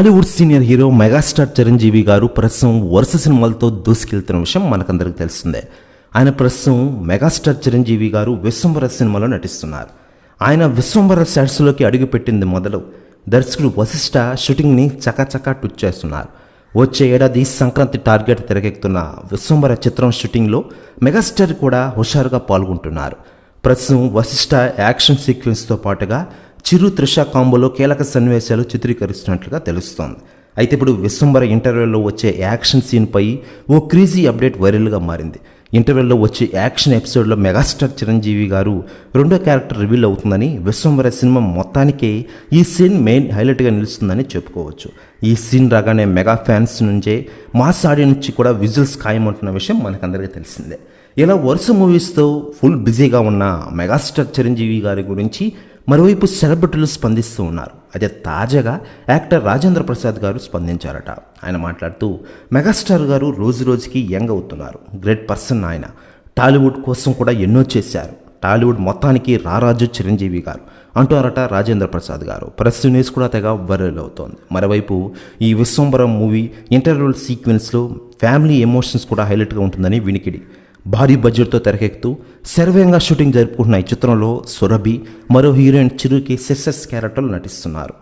Tollywood senior hero megastar Chiranjeevi గారు ప్రస్తుతం వరుస సినిమాలతో దూసుకెళ్తున్న విషయం మనకందరికి తెలిసిందే ఆయన ప్రస్తుతం మెగాస్టార్ చిరంజీవి గారు విశ్వంబర సినిమాలో నటిస్తున్నారు. ఆయన విశ్వంబర సెట్స్లోకి అడుగుపెట్టింది మొదలు దర్శకుడు వశిష్ఠ షూటింగ్ని చకాచకా టుచ్ చేస్తున్నారు. వచ్చే ఏడాది సంక్రాంతి టార్గెట్ తెరకెక్కుతున్న విశ్వంబర చిత్రం షూటింగ్లో మెగాస్టార్ కూడా హుషారుగా పాల్గొంటున్నారు. ప్రస్తుతం వశిష్ఠ యాక్షన్ సీక్వెన్స్తో పాటుగా చిరు త్రిష కాంబోలో కీలక సన్నివేశాలు చిత్రీకరిస్తున్నట్లుగా తెలుస్తోంది. అయితే ఇప్పుడు విశ్వంబర ఇంటర్వ్యూలో వచ్చే యాక్షన్ సీన్పై ఓ క్రేజీ అప్డేట్ వైరల్గా మారింది. ఇంటర్వ్యూలో వచ్చే యాక్షన్ ఎపిసోడ్లో మెగాస్టార్ చిరంజీవి గారు రెండో క్యారెక్టర్ రివీల్ అవుతుందని విశ్వంబర సినిమా మొత్తానికే ఈ సీన్ మెయిన్ హైలైట్గా నిలుస్తుందని చెప్పుకోవచ్చు. ఈ సీన్ రాగానే మెగా ఫ్యాన్స్ నుంచే మాస్ ఆడియన్స్ నుంచి కూడా విజువల్స్ ఖాయమంటున్న విషయం మనకందరికీ తెలిసిందే. ఇలా వరుస మూవీస్తో ఫుల్ బిజీగా ఉన్న మెగాస్టార్ చిరంజీవి గారి గురించి మరోవైపు సెలబ్రిటీలు స్పందిస్తూ ఉన్నారు. అదే తాజాగా యాక్టర్ రాజేంద్ర ప్రసాద్ గారు స్పందించారట. ఆయన మాట్లాడుతూ మెగాస్టార్ గారు రోజు రోజుకి యంగ్ అవుతున్నారు. గ్రేట్ పర్సన్ ఆయన. టాలీవుడ్ కోసం కూడా ఎన్నో చేశారు. టాలీవుడ్ మొత్తానికి రారాజు చిరంజీవి గారు అంటారట రాజేంద్ర ప్రసాద్ గారు. ప్రెస్ న్యూస్ కూడా తెగ వైరల్ అవుతోంది. మరోవైపు ఈ విశ్వంబరం మూవీ ఇంటర్వల్ సీక్వెన్స్లో ఫ్యామిలీ ఎమోషన్స్ కూడా హైలైట్గా ఉంటుందని వినికిడి. భారీ బడ్జెట్తో తెరకెక్కుతూ శరవేగంగా షూటింగ్ జరుపుకుంటున్న ఈ చిత్రంలో సురభి మరో హీరోయిన్ చిరుకి సెస్సెస్ క్యారెక్టర్లు నటిస్తున్నారు.